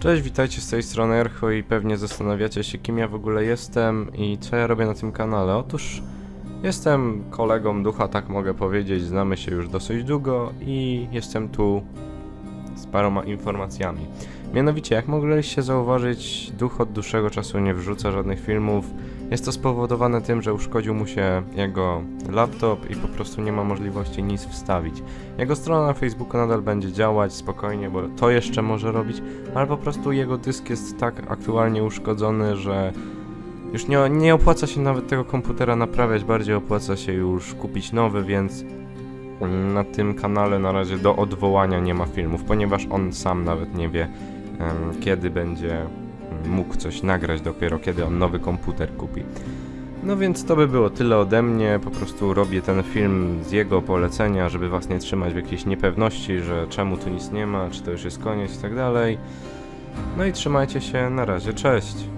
Cześć, witajcie z tej strony Ercho i pewnie zastanawiacie się kim ja w ogóle jestem i co ja robię na tym kanale. Otóż jestem kolegą ducha, tak mogę powiedzieć, znamy się już dosyć długo i jestem tu z paroma informacjami. Mianowicie, jak mogliście zauważyć, duch od dłuższego czasu nie wrzuca żadnych filmów. Jest to spowodowane tym, że uszkodził mu się jego laptop i po prostu nie ma możliwości nic wstawić. Jego strona na Facebooku nadal będzie działać spokojnie, bo to jeszcze może robić, ale po prostu jego dysk jest tak aktualnie uszkodzony, że już nie, nie opłaca się nawet tego komputera naprawiać, bardziej opłaca się już kupić nowy, więc na tym kanale na razie do odwołania nie ma filmów, ponieważ on sam nawet nie wie, kiedy będzie mógł coś nagrać, dopiero kiedy on nowy komputer kupi. No więc to by było tyle ode mnie, po prostu robię ten film z jego polecenia, żeby was nie trzymać w jakiejś niepewności, że czemu tu nic nie ma, czy to już jest koniec i tak dalej. No i trzymajcie się, na razie, cześć!